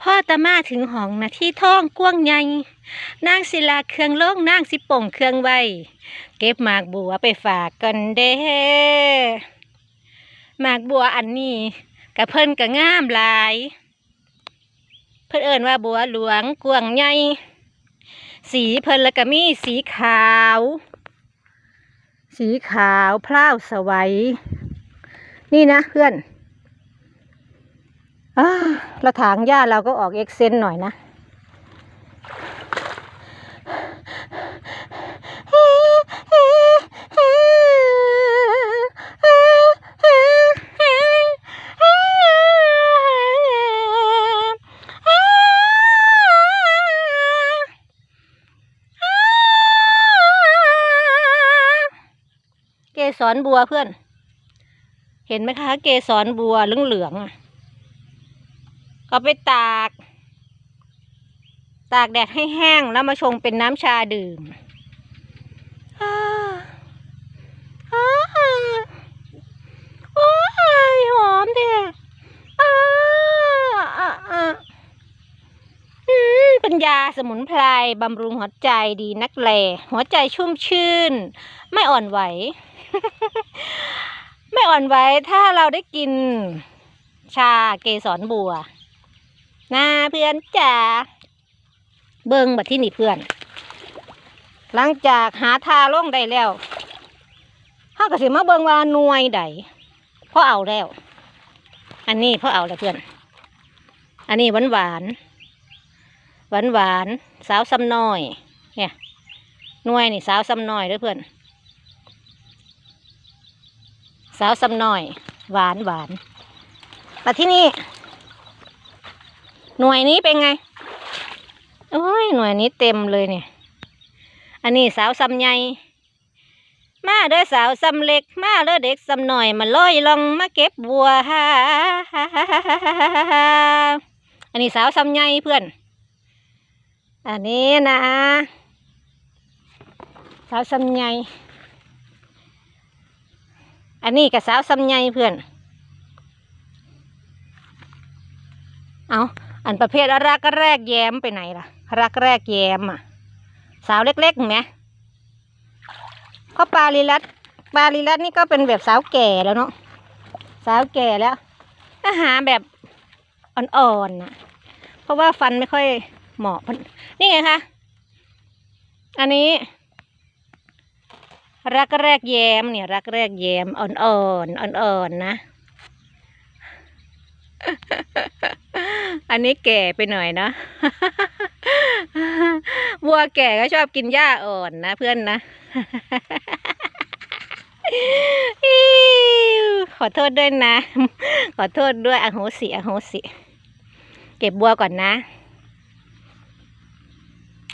พ่อตะมาถึงห้องนะที่ท้องกว้างใหญ่นางศิลาเครื่องโล่งนางสิป่งเครื่องไว้เก็บหมากบัวไปฝากกันเด้หมากบัวอันนี้กะเพิ่นกะงามหลาย เพิ่นเอิ้นว่าบัวหลวงกวางใหญ่สีเพิ่นแล้วก็มีสีขาว สีขาวพร้าวสวัย นี่นะเพื่อน เราถางหญ้าเราก็ออกเอ็กเซนหน่อยนะเกสรบัวเพื่อน เห็นไหมคะ เกสรบัวเหลืองๆอะ ก็ไปตาก ตากแดดให้แห้งแล้วมาชงเป็นน้ำชาดื่มโอ้ยหอมเด้อ่าอ่าอ่าอืมเป็นยาสมุนไพรบำรุงหัวใจดีนักแลหัวใจชุ่มชื่น ไม่อ่อนไหว ไม่อ่อนไหวถ้าเราได้กินชาเกสรบัว นะเพื่อนจ๋าเบิ่งบัดที่นี่เพื่อน หลังจากหาทาลงได้แล้วเฮาก็สิมาเบิ่งว่าหน่วยใดพอเอาแล้ว อันนี้พอเอาแล้วเพื่อน อันนี้หวานหวานหวานหวานสาวซ้ำน้อย เนี่ยหน่วยนี่สาวซ้ำน้อยด้อเพื่อน สาวซ้ำน้อย หวานหวานแต่ที่นี่ หน่วยนี้เป็นไงโอ้ยหน่วยนี้เต็มเลยเนี่ย อันนี้สาวซำใหญ่มาเด้อสาวซำเล็ก มาเด้อเด็กซำหน่อยมาลอยลองมาเก็บบัวฮ่าอันนี้สาวซำใหญ่เพื่อน อันนี้นะสาวซำใหญ่อันนี้กับสาวซำใหญ่เพื่อน เอา อันประเภทรักแรกแย้มไปไหนล่ะ รักแรกแย้มอะ สาวเล็กๆไหมก็ปาลีรัตปาลีรัตนี่ก็เป็นแบบสาวแก่แล้วเนาะสาวแก่แล้วอาหารแบบอ่อนๆน่ะ เพราะว่าฟันไม่ค่อยเหมาะนนี่ไงคะอันนี้ รักแรกแย้มเนี่ย รักแรกแย้มอ่อนๆอ่อนๆนะ อันนี้แก่ไปหน่อยนะวัวแก่ก็ชอบกินหญ้าอ่อนนะเพื่อนนะขอโทษด้วยนะ ขอโทษด้วยอโหสิอโหสิ เก็บบัวก่อนนะ